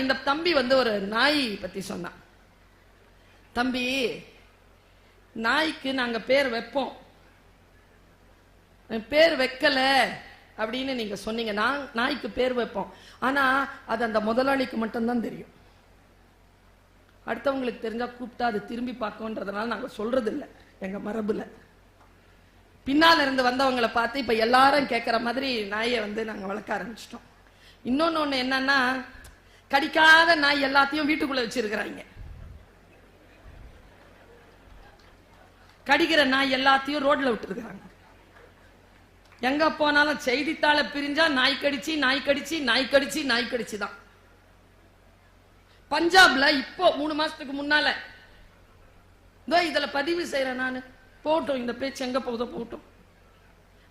இந்த தம்பி வந்து ஒரு நாய் பத்தி சொன்னான் தம்பி நாய்க்கு நாங்க பேர் வைப்போம். பேர் வைக்கல அப்படின்னு நீங்க சொன்னீங்க. நான் நாய்க்கு பேர் வைப்போம். ஆனா அது அந்த முதலாளிக்கு மட்டும்தான் தெரியும். அடுத்தவங்களுக்கு தெரிஞ்சா கூப்பிட்டா அது திரும்பி பார்க்கன்றதுனால நாங்க சொல்றது இல்ல எங்க மரபுல. பின்னால இருந்து வந்தவங்களை பார்த்து இப்ப எல்லாரும் கேட்கற மாதிரி நாயை வந்து நாங்க வளர்க்க ஆரம்பிச்சிட்டோம். இன்னொன்னு ஒண்ணு என்னன்னா கடிக்காத நாய் எல்லாத்தையும் வீட்டுக்குள்ள வச்சிருக்கிறாங்க. கடிக்கிற நாய் எல்லாத்தையும் ரோட்ல விட்டுருக்காங்க எங்க போனாலும் செய்தித்தாளை பிரிஞ்சா நாய் கடிச்சு நாய் கடிச்சு நாய் கடிச்சு நாய் கடிச்சு தான் பஞ்சாப்ல இப்போ மூணு மாசத்துக்கு முன்னால இதோ இதுல பதிவு செய்யறேன் நான். போட்டும் இந்த பேச்சு எங்க போகுதோ போட்டும்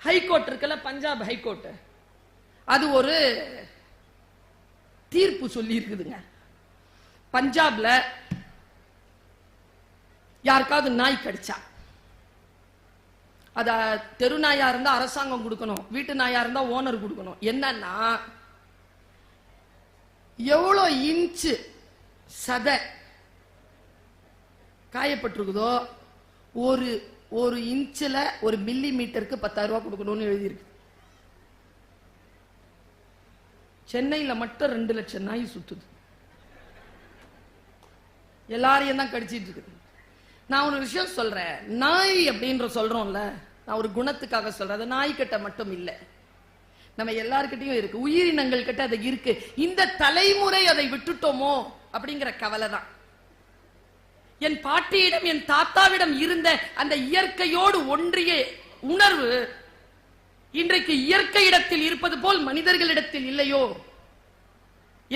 ஹைகோர்ட் இருக்குல்ல பஞ்சாப் ஹைகோர்ட் அது ஒரு தீர்ப்பு சொல்லி இருக்குதுங்க பஞ்சாப்ல யாருக்காவது நாய் கடிச்சா? அத தெரு நாயா இருந்தா அரசாங்கம் கொடுக்கணும் வீட்டு நாயா இருந்தா ஓனர் கொடுக்கணும். என்னன்னா எவ்வளோ இன்ச்சு சதை காயப்பட்டிருக்குதோ ஒரு ஒரு இன்ச்சில் ஒரு மில்லி மீட்டருக்கு பத்தாயிரம் ரூபாய் கொடுக்கணும்னு எழுதியிருக்கு. சென்னையில் மட்டும் ரெண்டு லட்சம் நாய் சுத்துது. எல்லாரையும் தான் கடிச்சிட்டு இருக்குது. நான் ஒரு விஷயம் சொல்றேன். நாய் அப்படின்ற சொல்றோம்ல நான் ஒரு குணத்துக்காக சொல்றேன். அது நாய்கிட்ட மட்டும் இல்லை. நம்ம எல்லார்கிட்டயும் இருக்கு. உயிரினங்கள் கிட்ட அது இருக்கு. இந்த தலைமுறை அதை விட்டுட்டோமோ அப்படிங்கிற கவலை தான். என் பாட்டியிடம் என் தாத்தாவிடம் இருந்த அந்த இயற்கையோடு ஒன்றிய உணர்வு இன்றைக்கு இயற்கை இடத்தில் இருப்பது போல் மனிதர்களிடத்தில் இல்லையோ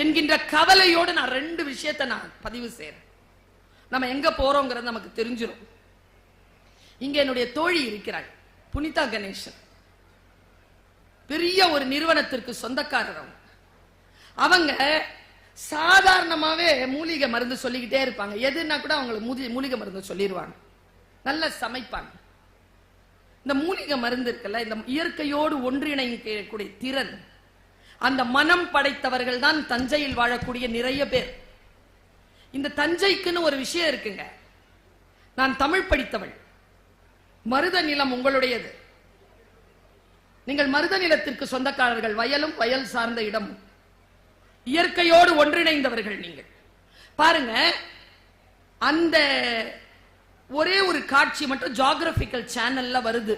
என்கின்ற கவலையோடு நான் ரெண்டு விஷயத்தை நான் பதிவு செய்றேன். நம்ம எங்க போறோங்கிறது நமக்கு தெரிஞ்சிடும் இங்க என்னுடைய தோழி இருக்கிறாள் புனிதா கணேசன். பெரிய ஒரு நிறுவனத்திற்கு சொந்தக்காரர் அவங்க. அவங்க சாதாரணமாவே மூலிகை மருந்து சொல்லிக்கிட்டே இருப்பாங்க. எதுன்னா கூட அவங்களுக்கு மூலிகை மருந்து சொல்லிடுவாங்க நல்லா சமைப்பாங்க. இந்த மூலிகை மருந்து இருக்குல்ல இந்த இயற்கையோடு ஒன்றிணைக்கக்கூடிய திறன். அந்த மனம் படைத்தவர்கள் தான் தஞ்சையில் வாழக்கூடிய நிறைய பேர். இந்த தஞ்சைக்குன்னு ஒரு விஷயம் இருக்குங்க. நான் தமிழ் படித்தவள். மருத நிலம் உங்களுடையது. நீங்கள் மருத நிலத்திற்கு சொந்தக்காரர்கள் வயலும் வயல் சார்ந்த இடமும். இயற்கையோடு ஒன்றிணைந்தவர்கள் நீங்கள். பாருங்க அந்த ஒரே ஒரு காட்சி மட்டும் ஜியாகிரபிக்கல் சேனல்ல வருது.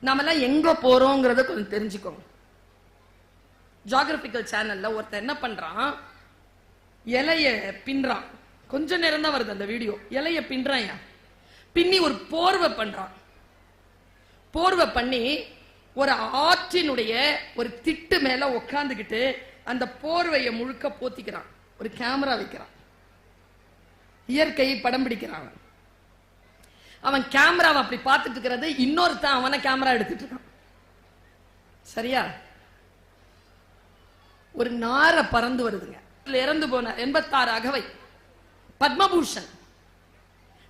நாமெல்லாம் எங்க போறோங்கிறத கொஞ்சம் தெரிஞ்சுக்கோங்க. ஜியாகிரபிக்கல் சேனல்ல ஒருத்தன் என்ன பண்றான்? இலைய பின்றான். கொஞ்ச நேரம் தான் வருது அந்த வீடியோ இலைய பின்றான் பின்னி ஒரு போர்வை பண்றான். போர்வை பண்ணி ஒரு ஆற்றினுடைய ஒரு திட்டு மேல உக்காந்துக்கிட்டு அந்த போர்வையை முழுக்க போத்திக்கிறான். ஒரு கேமரா வைக்கிறான். இயற்கையை படம் பிடிக்கிறான் அவன். அவன் கேமராவை அப்படி பார்த்துட்டு இருக்கிறது இன்னொருத்தன் அவனை கேமரா எடுத்துட்டு இருக்கான். சரியா? ஒரு நார பறந்து வருதுங்க. இறந்து போனார் எண்பத்தாறு அகவை. பத்மபூஷன்.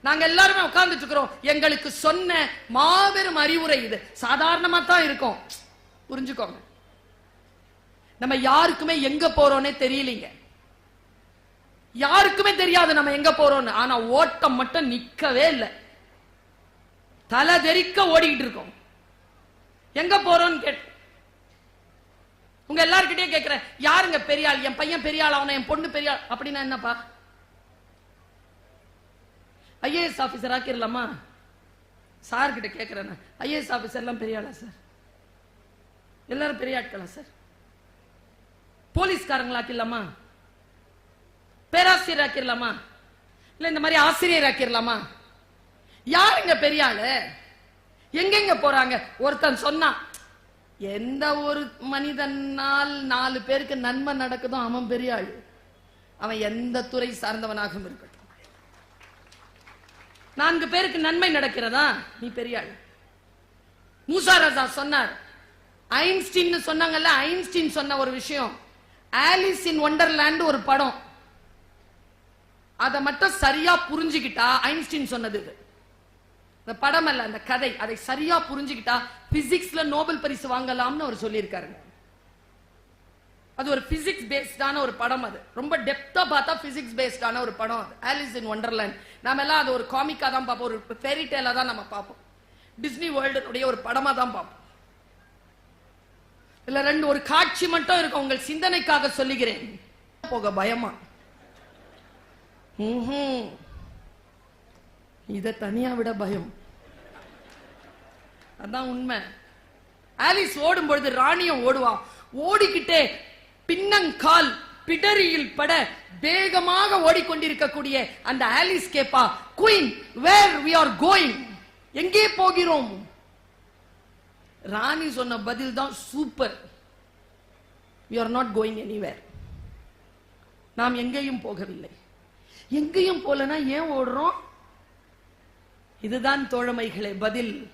நாங்க எல்லாருமே உட்கார்ந்துட்டு இருக்கிறோம். எங்களுக்கு சொன்ன மாபெரும் அறிவுரை இது. சாதாரணமா தான் இருக்கும். புரிஞ்சுக்கோங்க. நம்ம யாருக்குமே எங்க போறோம்னே தெரியலீங்க. யாருக்குமே தெரியாது நம்ம எங்க போறோம்னு. ஆனா ஓட்டம் மட்டும் நிக்கவே இல்லை. தலை தெறிக்க ஓடிக்கிட்டு இருக்கோம். எங்க போறோம்னு கேட்டு. உங்க எல்லாருக்கிட்டே கேட்கிறேன் யாருங்க பெரியாள்? என் பையன் பெரியாள் அவனை என் பொண்ணு பெரியாள் அப்படின்னா என்னப்பா? IAS officer ஆக்கிரலாமா? சார் கிட்ட கேட்கிறேன் ஐஏஎஸ் ஆபீசர் எல்லாம் பெரியாளா சார்? எல்லாரும் பெரிய ஆட்களா சார்? போலீஸ்காரங்களா பேராசிரியர் ஆக்கிடலாமா இல்ல இந்த மாதிரி ஆசிரியர் ஆக்கிடலாமா யாருங்க பெரிய ஆளு? எங்கெங்க போறாங்க? ஒருத்தன் சொன்னான் எந்த ஒரு மனிதனால் நாலு பேருக்கு நன்மை நடக்குதோ அவன் பெரிய ஆளு. அவன் எந்த துறை சார்ந்தவனாகவும் இருக்கட்டும். நான்கு பேருக்கு நன்மை நடக்கிறதா? நீ பெரிய ஆள். மூசா ரசா சொன்னார். ஐன்ஸ்டீன் சொன்னாங்கல்ல ஐன்ஸ்டீன் சொன்ன ஒரு விஷயம். ஆலிஸ் இன் ஒண்டர்லேண்ட் ஒரு படம். அதை மட்டும் சரியா புரிஞ்சுக்கிட்டா ஐன்ஸ்டீன் சொன்னது இந்த படம் அல்ல அந்த கதை. அதை சரியா புரிஞ்சுக்கிட்டா பிசிக்ஸ்ல நோபல் பரிசு வாங்கலாம்னு அவர் சொல்லியிருக்காரு. அது ஒரு பிசிக்ஸ் பேஸ்டான ஒரு படம் அது. ரொம்ப டெப்தா பார்த்தா பிசிக்ஸ் பேஸ்டான ஒரு படம் அது. ஆலிஸ் இன் ஒண்டர்லேண்ட் நாம எல்லாம் அது ஒரு காமிக்கா தான் பார்ப்போம். ஒரு ஃபெரி டேலா தான் நம்ம பார்ப்போம். டிஸ்னி வேர்ல்டுடைய ஒரு படமா தான் பார்ப்போம். இல்ல ரெண்டு ஒரு காட்சி மட்டும் இருக்கும். உங்கள் சிந்தனைக்காக சொல்லுகிறேன். போக பயமா? இதை தனியா விட பயம். அதான் உண்மை. ஆலிஸ் ஓடும் பொழுது ராணியும் ஓடுவா. ஓடிக்கிட்டே பின்னங்கால் பிடரியில் பட வேகமாக ஓடிக்கொண்டிருக்கக்கூடிய அந்த ஆலிஸ் கேப்பா queen where we are going எங்கே போகிறோம்? ராணி சொன்ன பதில் தான் super we are not going anywhere நாம் எங்கேயும் போகவில்லை. எங்கேயும் போலனா ஏன் ஓடுறோம்? இதுதான் தோழமைகளே பதில்.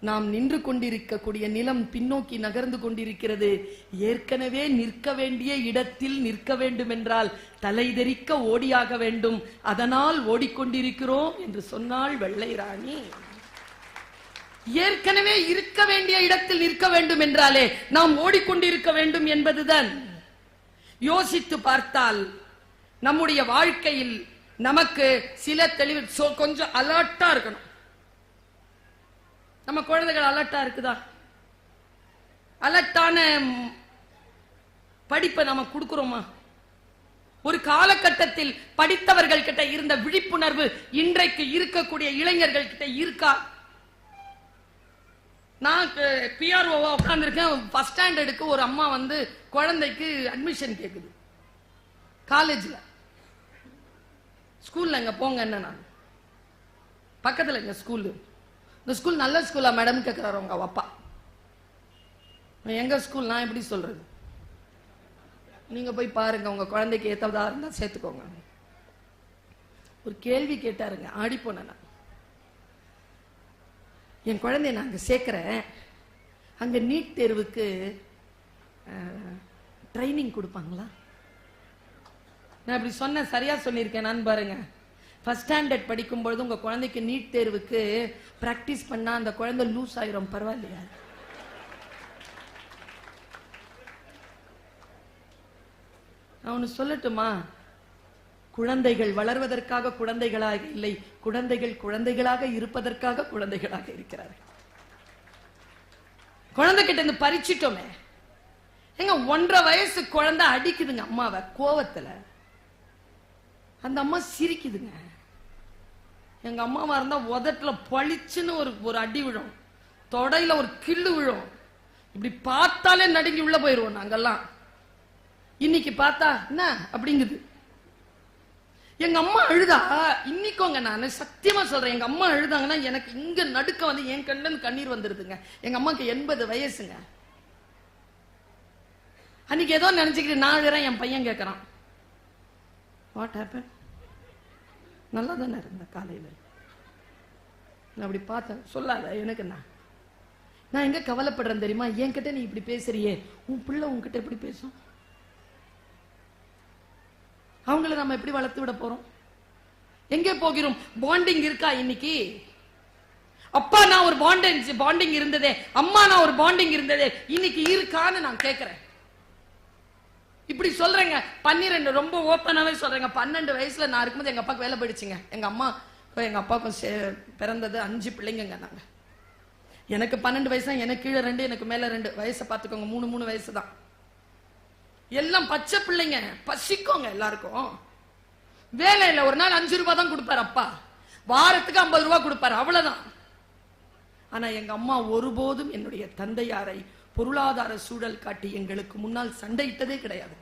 நாம் நின்று கொண்டிருக்கக்கூடிய நிலம் பின்னோக்கி நகர்ந்து கொண்டிருக்கிறது. ஏற்கனவே நிற்க வேண்டிய இடத்தில் நிற்க வேண்டும் என்றால் தலைதெறிக்க ஓடியாக வேண்டும். அதனால் ஓடிக்கொண்டிருக்கிறோம் என்று சொன்னாள் வெள்ளை ராணி ஏற்கனவே இருக்க வேண்டிய இடத்தில் நிற்க வேண்டும் என்றாலே நாம் ஓடிக்கொண்டிருக்க வேண்டும் என்பதுதான். யோசித்து பார்த்தால் நம்முடைய வாழ்க்கையில் நமக்கு சில தெளிவு சொ- கொஞ்சம் அலர்ட்டா இருக்கணும். நம்ம குழந்தைகள் அலர்ட்டா இருக்குதா? அலர்ட்டான படிப்பை நம்ம கொடுக்கிறோமா? ஒரு காலகட்டத்தில் படித்தவர்கள் கிட்ட இருந்த விழிப்புணர்வு இன்றைக்கு இருக்கக்கூடிய இளைஞர்கள் கிட்ட இருக்கா? நான் பிஆர்ஓவா உட்காந்துருக்கேன் ஃபர்ஸ்ட் ஸ்டாண்டர்டுக்கு ஒரு அம்மா வந்து குழந்தைக்கு அட்மிஷன் கேட்குது காலேஜில் ஸ்கூலில் அங்கே போங்க என்ன நான்? பக்கத்தில் எங்க ஸ்கூலு இந்த ஸ்கூல் நல்ல ஸ்கூலா மேடம் கேட்குறாரு உங்கள் அப்பா. எங்கள் ஸ்கூல் நான் எப்படி சொல்கிறது நீங்கள் போய் பாருங்கள் உங்கள் குழந்தைக்கு ஏற்றதாக இருந்தால் சேர்த்துக்கோங்க. ஒரு கேள்வி கேட்டாருங்க ஆடி போனேன் நான். என் குழந்தைய நான் அங்கே சேர்க்குறேன். அங்கே நீட் தேர்வுக்கு ட்ரைனிங் கொடுப்பாங்களா? நான் இப்படி சொன்னேன் சரியா சொல்லியிருக்கேன் பாருங்க. ஃபர்ஸ்ட் ஸ்டாண்டர்ட் படிக்கும் பொழுது உங்க குழந்தைக்கு நீட் தேர்வுக்கு பிராக்டிஸ் பண்ணா அந்த குழந்தை லூஸ் ஆயிரும் பரவாயில்லையா? நான் சொல்லட்டுமா? குழந்தைகள் வளர்வதற்காக குழந்தைகளாக இல்லை குழந்தைகள் குழந்தைகளாக இருப்பதற்காக குழந்தைகளாக இருக்கிறார்கள். குழந்தைகிட்ட இருந்து பறிச்சிட்டோமே. எங்க ஒன்றரை வயசு குழந்தை அடிக்குதுங்க அம்மாவை கோவத்துல. அந்த அம்மா சிரிக்குதுங்க. எங்க அம்மாவா இருந்தா உதட்டுல பளிச்சுன்னு ஒரு ஒரு அடி விழும். தொடையில ஒரு கிள்ளு விழும். இப்படி பார்த்தாலே நடுங்கி உள்ள போயிருவோம் நாங்கெல்லாம். இன்னைக்கு பார்த்தா என்ன அப்படிங்குது. எங்க அம்மா அழுதா? இன்னைக்குங்க நான் சத்தியமா சொல்றேன். எங்க அம்மா அழுதாங்கன்னா எனக்கு இங்க நடுக்க வந்து என் கண்ணுல கண்ணீர் வந்துருதுங்க. எங்க அம்மாக்கு எண்பது வயசுங்க. அன்னைக்கு ஏதோ நினைச்சுக்கிட்டு நான் அழுறேன் என் பையன் கேட்கறான் வாட் ஹேப்பன் நல்லா தானே இருந்தேன் காலையில்? நான் அப்படி பார்த்தேன். சொல்லாத எனக்கு நான். நான் எங்க கவலைப்படுறேன் தெரியுமா? என்கிட்ட நீ இப்படி பேசுறியே. உன் பிள்ளை உன்கிட்ட எப்படி பேசும்? அவங்கள நம்ம எப்படி வளர்த்து விட போறோம்? எங்கே போகிறோம்? பாண்டிங் இருக்கா இன்னைக்கு? அப்பா நான் ஒரு பாண்டிங் பாண்டிங் இருந்ததே. அம்மா நான் ஒரு பாண்டிங் இருந்ததே. இன்னைக்கு இருக்கான்னு நான் கேட்குறேன் இப்படி சொல்றேங்க. பன்னிரெண்டு ரொம்ப ஓப்பனாவே சொல்றேங்க. பன்னெண்டு வயசுல நான் இருக்கும்போது எங்க அப்பாவுக்கு வேலை போயிடுச்சுங்க. எங்க அம்மா எங்க அப்பாவுக்கும் சே- பிறந்தது அஞ்சு பிள்ளைங்க நாங்க. எனக்கு பன்னெண்டு வயசு தான் எனக்கு கீழே ரெண்டு எனக்கு மேல ரெண்டு. வயசை பார்த்துக்கோங்க மூணு மூணு வயசு தான். எல்லாம் பச்சை பிள்ளைங்க. பசிக்கோங்க எல்லாருக்கும். வேலை இல்லை ஒரு நாள் அஞ்சு ரூபாய் தான் கொடுப்பாரு அப்பா. வாரத்துக்கு ஐம்பது ரூபாய் கொடுப்பாரு அவ்வளவுதான். ஆனா எங்க அம்மா ஒருபோதும் என்னுடைய தந்தையாரை பொருளாதார சூழல் காட்டி எங்களுக்கு முன்னால் சண்டையிட்டதே கிடையாது.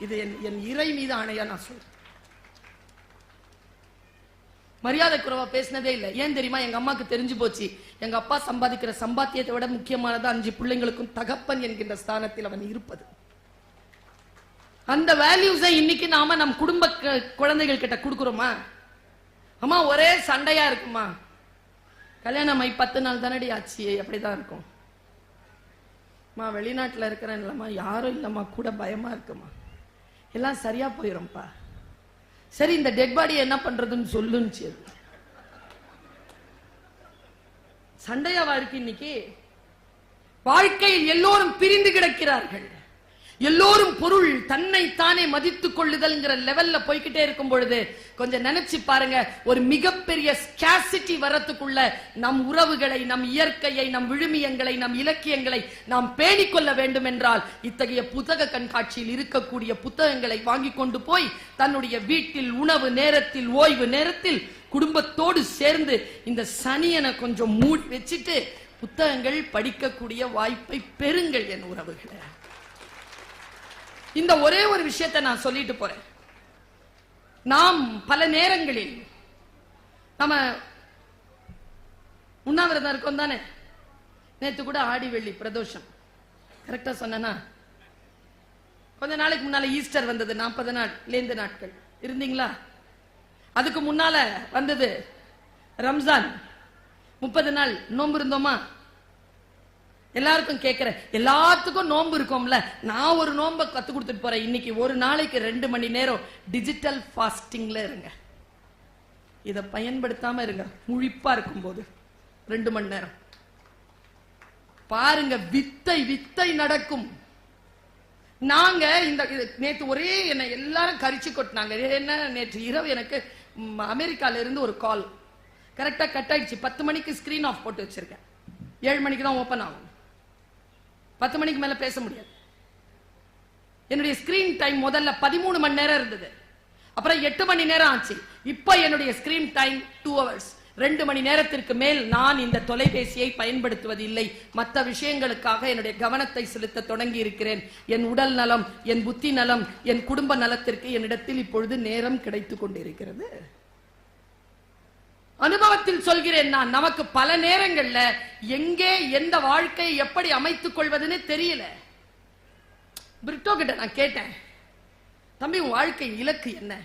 இது என் என் இறை மீது ஆணையா நான் சொல்றேன். மரியாதை குறைவா பேசினதே இல்லை. ஏன் தெரியுமா? எங்க அம்மாக்கு தெரிஞ்சு போச்சு. எங்க அப்பா சம்பாதிக்கிற சம்பாத்தியத்தை விட முக்கியமானது அஞ்சு பிள்ளைங்களுக்கும் தகப்பன் என்கின்ற ஸ்தானத்தில் அவன் இருப்பது. அந்த வேல்யூஸை இன்னைக்கு நாம நம் குடும்ப க- குழந்தைகள் கிட்ட கொடுக்குறோமா? அம்மா ஒரே சண்டையா இருக்குமா? கல்யாணம் ஆகி பத்து நாள் தானடி ஆச்சு. அப்படிதான் இருக்கும். அம்மா வெளிநாட்டுல இருக்கிறேன் இல்லைம்மா யாரும் இல்லம்மா கூட பயமா இருக்குமா? எல்லாம் சரியா போயிரும்ப்பா. சரி இந்த டெட் பாடி என்ன பண்றதுன்னு சொல்லுன்னு அது சண்டையாவா இருக்கு இன்னைக்கு? வாழ்க்கையில் எல்லோரும் பிரிந்து கிடக்கிறார்கள். எல்லோரும் பொருள் தன்னை தானே மதித்துக் கொள்ளுதல்ங்கிற லெவல்ல போய்கிட்டே இருக்கும் பொழுது கொஞ்சம் நினைச்சு பாருங்க ஒரு மிகப்பெரிய ஸ்கேசிட்டி வரத்துக்குள்ள நம் உறவுகளை நம் இயற்கையை நம் விழுமியங்களை நம் இலக்கியங்களை நாம் பேணிக் கொள்ள வேண்டும் என்றால் இத்தகைய புத்தக கண்காட்சியில் இருக்கக்கூடிய புத்தகங்களை வாங்கி கொண்டு போய் தன்னுடைய வீட்டில் உணவு நேரத்தில் ஓய்வு நேரத்தில் குடும்பத்தோடு சேர்ந்து இந்த சனியனை கொஞ்சம் மூடி வச்சுட்டு புத்தகங்கள் படிக்கக்கூடிய வாய்ப்பை பெறுங்கள் என் உறவுகளை. இந்த ஒரே ஒரு விஷயத்தை நான் சொல்லிட்டு போறேன். நாம் பல நேரங்களில் நம்ம உண்ணாவிரதம் இருக்கோம் தானே? நேத்து கூட ஆடி வெள்ளி பிரதோஷம். கரெக்டா சொன்னா கொஞ்ச நாளைக்கு முன்னால ஈஸ்டர் வந்தது நாற்பது நாள் லேந்து நாட்கள். இருந்தீங்களா? அதுக்கு முன்னால வந்தது ரம்ஜான். முப்பது நாள் நோன்பு இருந்தோமா? எல்லாருக்கும் கேட்கிறேன் எல்லாத்துக்கும் நோன்பு இருக்கும்ல. நான் ஒரு நோன்பை கத்து கொடுத்துட்டு போறேன். இன்னைக்கு ஒரு நாளைக்கு ரெண்டு மணி நேரம் டிஜிட்டல் ஃபாஸ்டிங்ல இருங்க. இதை பயன்படுத்தாம இருங்க. முழிப்பா இருக்கும்போது. ரெண்டு மணி நேரம். பாருங்க வித்தை வித்தை நடக்கும். நாங்க இந்த இது ஒரே என்னை எல்லாரும் கரிச்சு கொட்டினாங்க. என்ன நேற்று இரவு எனக்கு அமெரிக்கால இருந்து ஒரு கால் கரெக்டா கட் ஆயிடுச்சு. பத்து மணிக்கு ஸ்கிரீன் ஆஃப் போட்டு வச்சிருக்கேன். ஏழு மணிக்கு தான் ஓபன் ஆகும். பத்து மணிக்கு மேல பேச முடியாது. என்னுடைய ஸ்கிரீன் டைம் முதல்ல பதிமூணு மணி நேரம் இருந்தது. அப்புறம் எட்டு மணி நேரம் ஆச்சு. இப்ப என்னுடைய ஸ்கிரீன் டைம் டூ ஹவர்ஸ் ரெண்டு மணி நேரத்திற்கு மேல் நான் இந்த தொலைபேசியை பயன்படுத்துவது இல்லை மற்ற விஷயங்களுக்காக என்னுடைய கவனத்தை செலுத்த தொடங்கி இருக்கிறேன். என் உடல் நலம் என் புத்தி நலம் என் குடும்ப நலத்திற்கு என்னிடத்தில் இப்பொழுது நேரம் கிடைத்துக் கொண்டிருக்கிறது. அனுபவத்தில் சொல்கிறேன் நான். நமக்கு பல நேரங்கள்ல எங்கே எந்த வாழ்க்கையை எப்படி அமைத்துக் கொள்வதுன்னு தெரியல. பிரிட்டோ கிட்ட நான் கேட்டேன். தம்பி உன் வாழ்க்கை இலக்கு என்ன?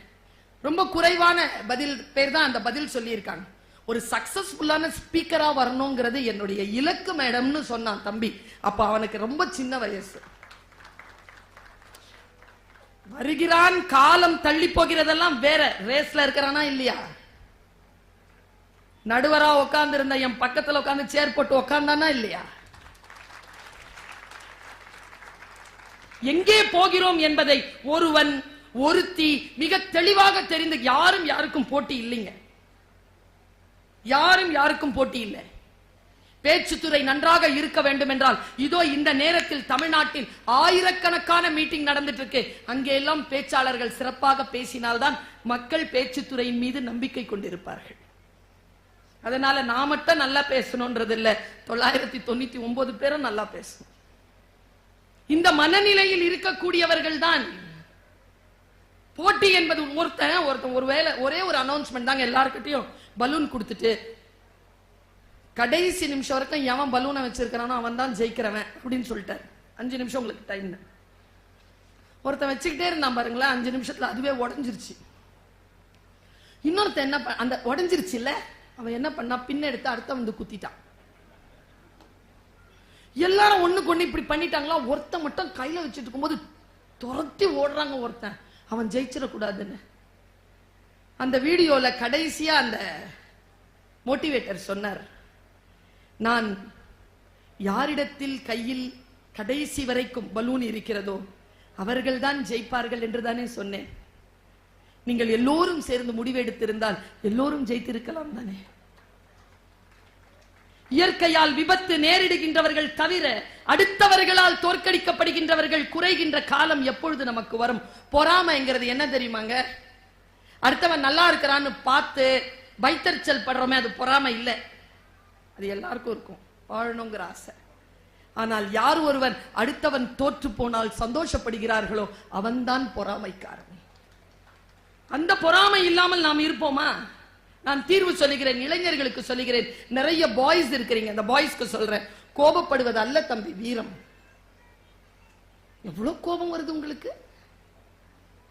ரொம்ப குறைவான பதில் பேர் தான் அந்த பதில் சொல்லியிருக்காங்க. ஒரு சக்சஸ்ஃபுல்லான ஸ்பீக்கரா வரணுங்கிறது என்னுடைய இலக்கு மேடம்னு சொன்னான் தம்பி. அப்ப அவனுக்கு ரொம்ப சின்ன வயசு. வருகிறான் காலம் தள்ளி போகிறதெல்லாம் வேற. ரேஸ்ல இருக்கிறானா இல்லையா? நடுவரா உட்கார்ந்து இருந்த என் பக்கத்துல உட்கார்ந்து சேர் போட்டு உட்கார்ந்தானா இல்லையா? எங்கே போகிறோம் என்பதை ஒருவன் ஒருத்தி மிக தெளிவாக தெரிந்து யாரும் யாருக்கும் போட்டி இல்லைங்க. யாரும் யாருக்கும் போட்டி இல்லை. பேச்சுத்துறை நன்றாக இருக்க வேண்டும் என்றால் இதோ இந்த நேரத்தில் தமிழ்நாட்டில் ஆயிரக்கணக்கான மீட்டிங் நடந்துட்டு இருக்கு அங்கே எல்லாம் பேச்சாளர்கள் சிறப்பாக பேசினால்தான் மக்கள் பேச்சுத்துறையின் மீது நம்பிக்கை கொண்டிருப்பார்கள். அதனால நான் மட்டும் நல்லா பேசணும்ன்றது இல்ல தொள்ளாயிரத்தி தொண்ணூத்தி ஒன்பது பேரும் நல்லா பேசணும். இந்த மனநிலையில் இருக்கக்கூடியவர்கள் தான் போட்டி என்பது ஒருத்தன் ஒருத்தன் ஒருவேளை ஒரே ஒரு அனௌன்ஸ்மெண்ட் தாங்க எல்லாருக்கிட்டையும் பலூன் கொடுத்துட்டு கடைசி நிமிஷம் வரைக்கும் எவன் பலூனை வச்சிருக்கிறானோ அவன் தான் ஜெயிக்கிறவன் அப்படின்னு சொல்லிட்டாரு. அஞ்சு நிமிஷம் உங்களுக்கு டைம் ஒருத்தன் வச்சுக்கிட்டே இருந்தான் பாருங்களேன் அஞ்சு நிமிஷத்துல அதுவே உடஞ்சிருச்சு. இன்னொருத்தன் என்ன அந்த உடஞ்சிருச்சு இல்ல அவன் என்ன பண்ணா? பின்ன எடுத்து அடுத்த வந்து குத்திட்டான். எல்லாரும் ஒண்ணுக்கு கொண்டு இப்படி பண்ணிட்டாங்களா? ஒருத்தன் மட்டும் கையில வச்சுட்டு இருக்கும்போது துரத்தி ஓடுறாங்க ஒருத்தன். அவன் ஜெயிச்சிடக்கூடாதுன்னு. அந்த வீடியோல கடைசியா அந்த மோட்டிவேட்டர் சொன்னார். நான் யாரிடத்தில் கையில் கடைசி வரைக்கும் பலூன் இருக்கிறதோ அவர்கள்தான் ஜெயிப்பார்கள் என்று தானே சொன்னேன். நீங்கள் எல்லோரும் சேர்ந்து முடிவெடுத்திருந்தால் எல்லோரும் ஜெயித்திருக்கலாம் தானே? இயற்கையால் விபத்து நேரிடுகின்றவர்கள் தவிர அடுத்தவர்களால் தோற்கடிக்கப்படுகின்றவர்கள் குறைகின்ற காலம் எப்பொழுது நமக்கு வரும்? பொறாமைங்கிறது என்ன தெரியுமாங்க? அடுத்தவன் நல்லா இருக்கிறான்னு பார்த்து வைத்தறிச்சல் படுறோமே அது பொறாமை இல்லை. அது எல்லாருக்கும் இருக்கும். வாழணுங்கிற ஆசை. ஆனால் யார் ஒருவன் அடுத்தவன் தோற்று போனால் சந்தோஷப்படுகிறார்களோ அவன்தான் பொறாமைக்காரன். அந்த பொறாமை இல்லாமல் நாம் இருப்போமா? நான் தீர்வு சொல்லுகிறேன் இளைஞர்களுக்கு சொல்லுகிறேன். நிறைய பாய்ஸ் இருக்கிறீங்க. அந்த பாய்ஸ்க்கு சொல்றேன். கோபப்படுவது அல்ல தம்பி வீரம். எவ்வளவு கோபம் வருது உங்களுக்கு?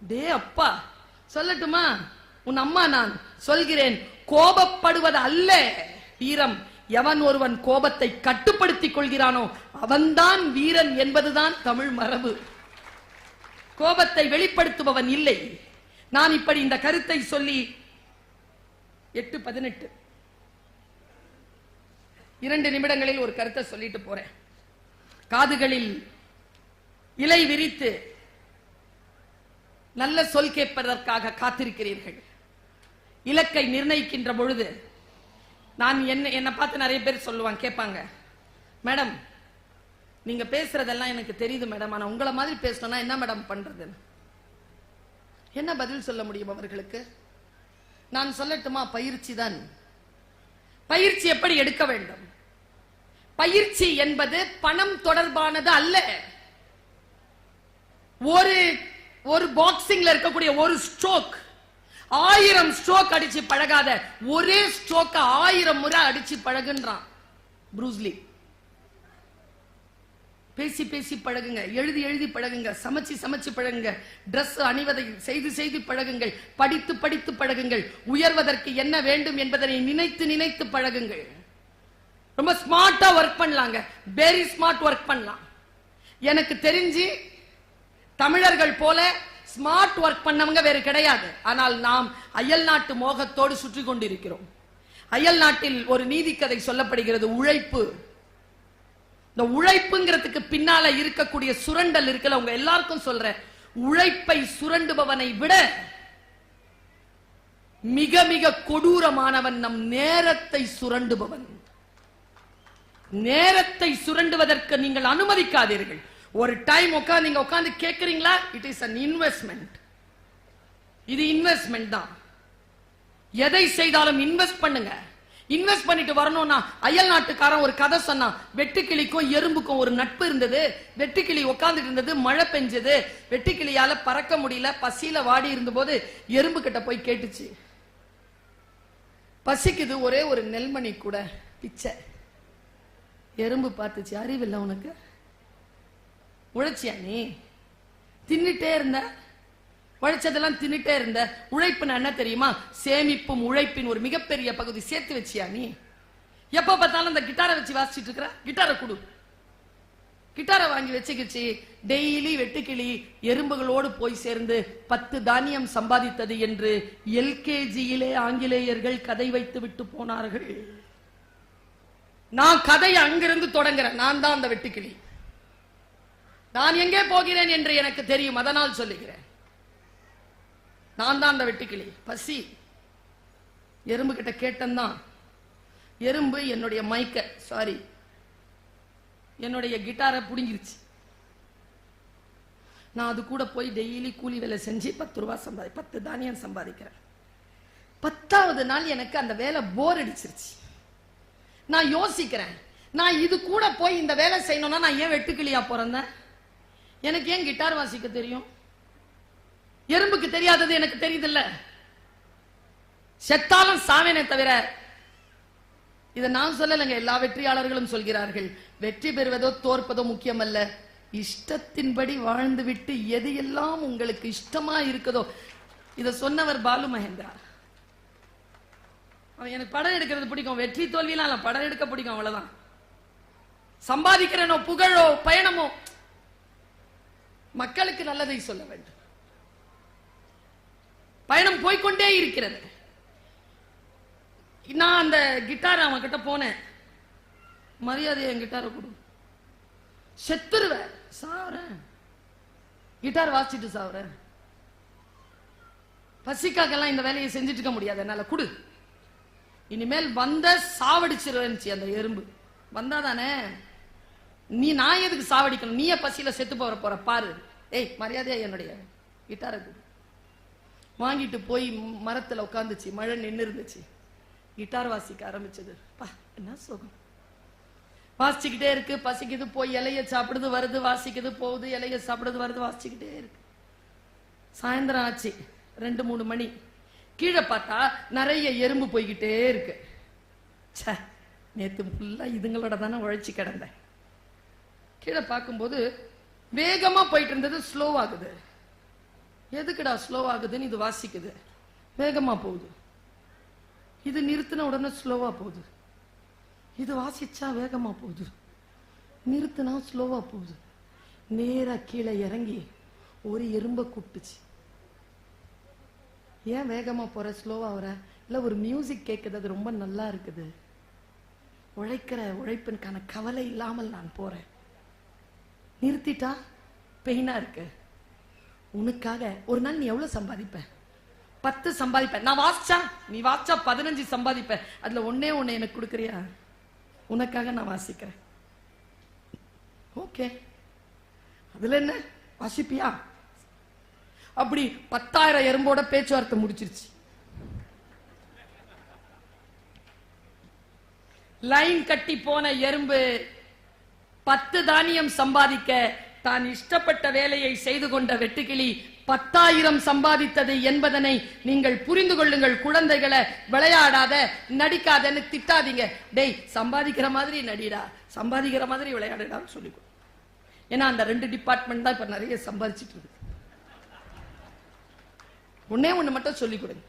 டே அப்பா சொல்லட்டுமா? உன் அம்மா நான் சொல்கிறேன் கோபப்படுவது அல்ல வீரம். எவன் ஒருவன் கோபத்தை கட்டுப்படுத்திக் கொள்கிறானோ அவன்தான் வீரன் என்பதுதான் தமிழ் மரபு. கோபத்தை வெளிப்படுத்துபவன் இல்லை. நான் இப்படி இந்த கருத்தை சொல்லி எட்டு பதினெட்டு. இரண்டு நிமிடங்களில் ஒரு கருத்தை சொல்லிட்டு போறேன். காதுகளில் இலை விரித்து நல்ல சொல் கேட்பதற்காக காத்திருக்கிறீர்கள். இலக்கை நிர்ணயிக்கின்ற பொழுது நான் என்ன என்னை பார்த்து நிறைய பேர் சொல்லுவாங்க கேட்பாங்க. மேடம் நீங்க பேசுறதெல்லாம் எனக்கு தெரியுது மேடம். ஆனா உங்களை மாதிரி பேசணும்னா என்ன மேடம் பண்றதுன்னு? என்ன பதில் சொல்ல முடியும் அவர்களுக்கு? நான் சொல்லட்டுமா? பயிற்சி தான். பயிற்சி எப்படி எடுக்க வேண்டும்? பயிற்சி என்பது பணம் தொடர்பானது அல்ல. ஒரு ஒரு பாக்ஸிங்ல இருக்கக்கூடிய ஒரு ஸ்ட்ரோக் ஆயிரம் ஸ்ட்ரோக் அடிச்சு பழகாத ஒரே ஸ்ட்ரோக்க ஆயிரம் முறை அடிச்சு பழகுன்றான். ப்ரூஸ்லி பேசி பேசி பழகுங்க. எழுதி எழுதி பழகுங்க. சமைச்சு சமைச்சு பழகுங்க. ட்ரெஸ் அணிவதை செய்து செய்து பழகுங்கள். படித்து படித்து பழகுங்கள். உயர்வதற்கு என்ன வேண்டும் என்பதனை நினைத்து நினைத்து பழகுங்கள். ரொம்ப ஸ்மார்ட்டா ஒர்க் பண்ணலாங்க. வெரி ஸ்மார்ட் ஒர்க் பண்ணலாம். எனக்கு தெரிஞ்சு தமிழர்கள் போல ஸ்மார்ட் ஒர்க் பண்ணவங்க வேறு கிடையாது. ஆனால் நாம் அயல் நாட்டு மோகத்தோடு சுற்றி கொண்டிருக்கிறோம். அயல் நாட்டில் ஒரு நீதிக்கதை சொல்லப்படுகிறது. உழைப்பு. இந்த உழைப்புங்கிறதுக்கு பின்னால இருக்கக்கூடிய சுரண்டல் இருக்குல்ல உங்க எல்லாருக்கும் சொல்றேன். உழைப்பை சுரண்டுபவனை விட மிக மிக கொடூரமானவன் நம் நேரத்தை சுரண்டுபவன். நேரத்தை சுரண்டுவதற்கு நீங்கள் அனுமதிக்காதீர்கள். ஒரு டைம் உட்கார்ந்து நீங்க உட்கார்ந்து கேட்கறீங்களா இட் இஸ் அன் இன்வெஸ்ட்மெண்ட் இது இன்வெஸ்ட்மெண்ட் தான். எதை செய்தாலும் இன்வெஸ்ட் பண்ணுங்க. இன்வெஸ்ட் பண்ணிட்டு வரணும்னா அயல் நாட்டுக்காரன் ஒரு கதை சொன்னான் வெட்டுக்கிளிக்கும் எறும்புக்கும் ஒரு நட்பு இருந்தது. வெட்டுக்கிளி உட்காந்துட்டு இருந்தது மழை பெஞ்சது. வெட்டுக்கிளியால பறக்க முடியல பசியில வாடி இருந்தபோது எறும்பு கிட்ட போய் கேட்டுச்சு. பசிக்குது ஒரே ஒரு நெல்மணி கூட பிச்சை. எறும்பு பார்த்துச்சு அறிவில்லை உனக்கு? உழைச்சியா நீ? தின்னுட்டே இருந்த? உழைச்சதெல்லாம் தின்னுட்டே இருந்த. உழைப்புன்னு என்ன தெரியுமா? சேமிப்பும் உழைப்பின் ஒரு மிகப்பெரிய பகுதி சேர்த்து வச்சியா நீ? எப்ப பார்த்தாலும் இந்த கிட்டாரை வச்சு வாசிச்சிட்டு இருக்கிற? கிட்டாரை கொடு. கிட்டாரை வாங்கி வச்சுக்கிச்சு. டெய்லி வெட்டுக்கிளி எறும்புகளோடு போய் சேர்ந்து பத்து தானியம் சம்பாதித்தது என்று எல்கேஜியிலே ஆங்கிலேயர்கள் கதை வைத்து விட்டு போனார்கள். நான் கதையை அங்கிருந்து தொடங்குறேன். நான் தான் அந்த வெட்டுக்கிளி. நான் எங்கே போகிறேன் என்று எனக்கு தெரியும். அதனால் சொல்லுகிறேன். நான் தான் அந்த வெட்டுக்கிளி. பசி. எறும்பு கிட்ட கேட்டேன்தான் எறும்பு என்னுடைய மைக்க சாரி என்னுடைய கிட்டாரை புடுங்கிருச்சு. நான் அது கூட போய் டெய்லி கூலி வேலை செஞ்சு பத்து ரூபா சம்பாதி பத்து தானியம் சம்பாதிக்கிறேன். பத்தாவது நாள் எனக்கு அந்த வேலை போர் அடிச்சிருச்சு. நான் யோசிக்கிறேன் நான் இது கூட போய் இந்த வேலை செய்யணும்னா நான் ஏன் வெட்டுக்கிளியா பிறந்தேன்? எனக்கு ஏன் கிட்டார் வாசிக்க தெரியும்? எறும்புக்கு தெரியாதது எனக்கு தெரியுதுல்ல. செத்தாலும் சாவேனே தவிர இதை நான் சொல்லலைங்க எல்லா வெற்றியாளர்களும் சொல்கிறார்கள். வெற்றி பெறுவதோ தோற்பதோ முக்கியமல்ல. இஷ்டத்தின்படி வாழ்ந்து விட்டு எது எல்லாம் உங்களுக்கு இஷ்டமா இருக்குதோ இதை சொன்னவர் பாலு மகேந்திரா. அவன் எனக்கு படம் எடுக்கிறது பிடிக்கும். வெற்றி தோல்வியெல்லாம் இல்ல படம் எடுக்க பிடிக்கும் அவ்வளவுதான். சம்பாதிக்கிறனோ புகழோ பயணமோ மக்களுக்கு நல்லதை சொல்ல வேண்டும். பயணம் போய்க்கொண்டே இருக்கிறது. நான் அந்த கிட்டார் அவன் கிட்ட போனேன். மரியாதை என் கிட்டாரை கொடு. செத்துருவேன் சாவறேன். கிட்டார் வாசிச்சுட்டு சாவறேன். பசிக்காக்கெல்லாம் இந்த வேலையை செஞ்சுட்டு இருக்க முடியாது. என்னால குடு. இனிமேல் வந்த சாவடிச்சிருந்துச்சு அந்த எறும்பு. வந்தாதானே? நீ நான் எதுக்கு சாவடிக்கணும்? நீயே பசியில செத்து போற போற. பாரு. ஏய் மரியாதையா என்னுடைய கிட்டாரை கொடு. வாங்கிட்டு போய் மரத்தில் உட்காந்துச்சு மழை நின்று இருந்துச்சு கிட்டார் வாசிக்க ஆரம்பிச்சது. பா என்ன சுகம்? வாசிச்சுக்கிட்டே இருக்கு பசிக்குது போய் இலைய சாப்பிடுது வருது வாசிக்குது போகுது இலைய சாப்பிடுது வருது வாசிச்சுக்கிட்டே இருக்கு. சாயந்தரம் ஆச்சு ரெண்டு மூணு மணி. கீழே பார்த்தா நிறைய எறும்பு போய்கிட்டே இருக்கு. ச்சே நேத்து ஃபுல்லா இதுங்களோட தானே உழைச்சி கிடந்தேன். கீழே பார்க்கும்போது வேகமா போயிட்டு இருந்தது ஸ்லோ ஆகுது. எதுக்குடா ஸ்லோ ஆகுதுன்னு இது வாசிக்குது? வேகமா போகுது. இது நிறுத்தின உடனே ஸ்லோவா போகுது. இது வாசிச்சா வேகமா போகுது. நிறுத்தினா ஸ்லோவா போகுது. நேரா கீழே இறங்கி ஒரு எறும்ப கூப்பிட்டுச்சு. ஏன் வேகமா போற? ஸ்லோவா வர? இல்ல ஒரு மியூசிக் கேட்குது அது ரொம்ப நல்லா இருக்குது. உழைக்கிற உழைப்பிற்கான கவலை இல்லாமல் நான் போறேன். நிறுத்திட்டா பெயினா இருக்கு. உனக்காக ஒரு நாள் நீ எவ்வளவு சம்பாதிப்ப? பத்து சம்பாதிப்ப. நான் வாசிச்சா? நீ வாசிச்சா பதினஞ்சு சம்பாதிப்ப. அதுல ஒன்னே ஒன்னு எனக்கு கொடுக்குறியா? உனக்காக நான் வாசிக்கிறேன். ஓகே அதுல என்ன? வாசிப்பியா? அப்படி பத்தாயிரம் எறும்போட பேச்சுவார்த்தை முடிச்சிருச்சு. லைன் கட்டி போன எறும்பு பத்து தானியம் சம்பாதிக்க தான் இஷ்டப்பட்ட வேலையை செய்து கொண்ட வெட்டுக்கிளி பத்தாயிரம் சம்பாதித்தது என்பதனை நீங்கள் புரிந்து கொள்ளுங்கள். குழந்தைகளை விளையாடாத நடிக்காதன்னு திட்டாதீங்க. டேய் சம்பாதிக்கிற மாதிரி நடிடா சம்பாதிக்கிற மாதிரி விளையாடுடான்னு சொல்லி ஏன்னா அந்த ரெண்டு டிபார்ட்மெண்ட் தான் இப்ப நிறைய சம்பாதிச்சிட்டு இருக்கு. ஒன்னே ஒண்ணு மட்டும் சொல்லிக் கொடுங்க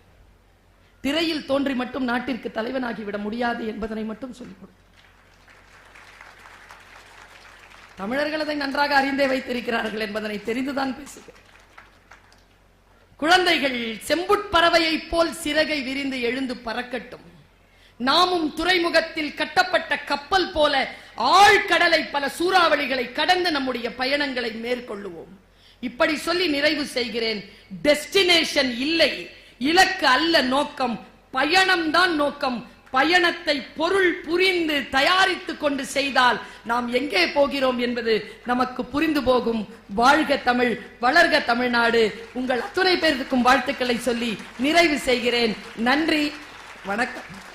திரையில் தோன்றி மட்டும் நாட்டிற்கு தலைவனாகி விட முடியாது என்பதனை மட்டும் சொல்லிக் கொடுங்க தமிழர்கள் அதை நன்றாக அறிந்தே வைத்திருக்கிறார்கள் என்பதனை தெரிந்துதான் பேசுகிறேன் குழந்தைகள் செம்புட்பறவையைப் போல் சிறகை விரிந்து எழுந்து பறக்கட்டும். நாமும் துறைமுகத்தில் கட்டப்பட்ட கப்பல் போல ஆழ்கடலை பல சூறாவளிகளை கடந்து நம்முடைய பயணங்களை மேற்கொள்ளுவோம். இப்படி சொல்லி நிறைவு செய்கிறேன். டெஸ்டினேஷன் இல்லை. இலக்கு அல்ல நோக்கம். பயணம்தான் நோக்கம். பயணத்தை பொருள் புரிந்து தயாரித்துக் கொண்டு செய்தால் நாம் எங்கே போகிறோம் என்பது நமக்கு புரிந்து போகும். வாழ்க தமிழ் வளர்க தமிழ்நாடு. உங்கள் அத்துணை பேருக்கும் வாழ்த்துக்களை சொல்லி நிறைவு செய்கிறேன். நன்றி வணக்கம்.